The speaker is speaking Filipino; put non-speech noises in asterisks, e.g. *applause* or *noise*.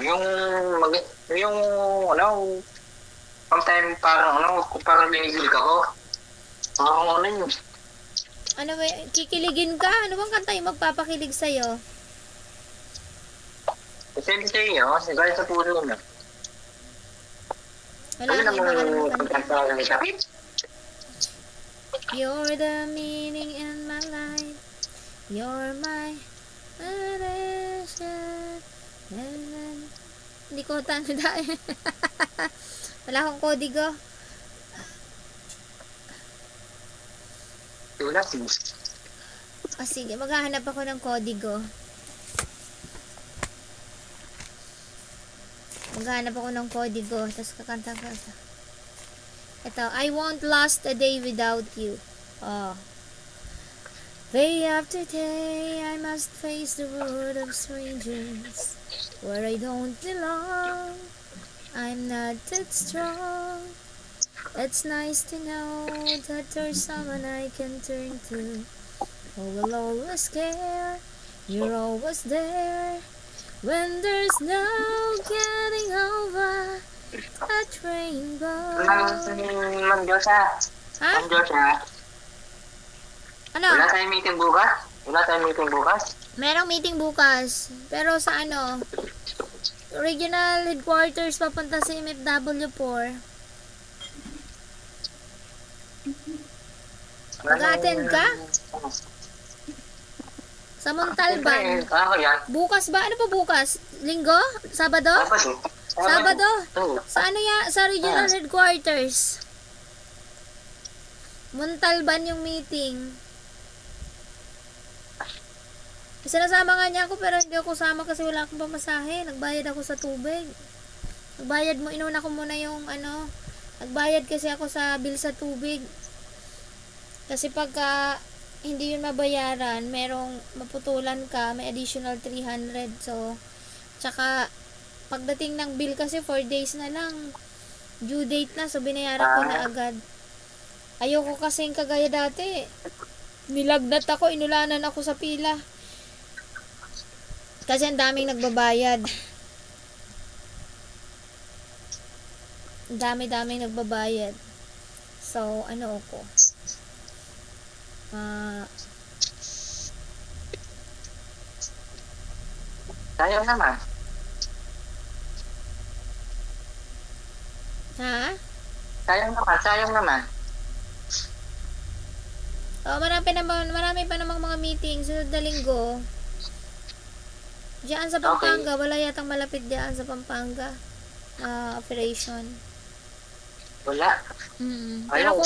Yung, mag, yung, ano, sometime parang, ano, kung parang binigilig ako. Parang ano yun. Ano ba, kikiligin ka? Ano bang kanta yung magpapakilig sa'yo? Kasi sa iyo, kasi gaya sa puso mo. Wala Ano naman namang kanta. pagkakala nila? You're the meaning in my life. You're my addition. Hindi ko tanda eh. *laughs* Wala akong kodigo. Tulad mo. O sige, maghahanap ako ng kodigo. Maghahanap ako ng kodigo. Tapos kakanta ka. Ito, I won't last a day without you. Oh. Day after day, I must face the world of strangers where I don't belong. I'm not that strong. It's nice to know that there's someone I can turn to who will always care. You're always there when there's no getting over that rainbow. Ma'am, Ma'am Diyosa. Ha? Ma'am Diyosa. Ano? Wala tayong meeting bukas? Wala tayong meeting bukas? Merong meeting bukas. Pero sa ano? Regional headquarters papunta sa MFW4. Mag-attend ka? Sa Montalban. Bukas ba? Ano pa bukas? Linggo? Sabado? Sabado? Sa ano ya? Sa regional headquarters. Montalban yung meeting. Sinasama nga niya ako pero hindi ako sama kasi wala akong pamasahe. Nagbayad ako sa tubig. Nagbayad mo, inuna ko muna yung ano, nagbayad kasi ako sa bill sa tubig. Kasi pagka hindi yun mabayaran, merong maputulan ka, may additional 300. So, tsaka pagdating ng bill kasi 4 days na lang due date na so binayaran ko na agad ayoko kasing kagaya dati nilagnat ako inulanan ako sa pila kasi ang daming nagbabayad ang dami daming nagbabayad so ano ako ah Sayang naman. ha Sayang naman. Sayang naman. Oh, marami naman, marami pa namang mga meeting na linggo. Diyan sa Pampanga, wala yatang malapit diyan sa Pampanga. ah operation. Wala. Mm. Pero kung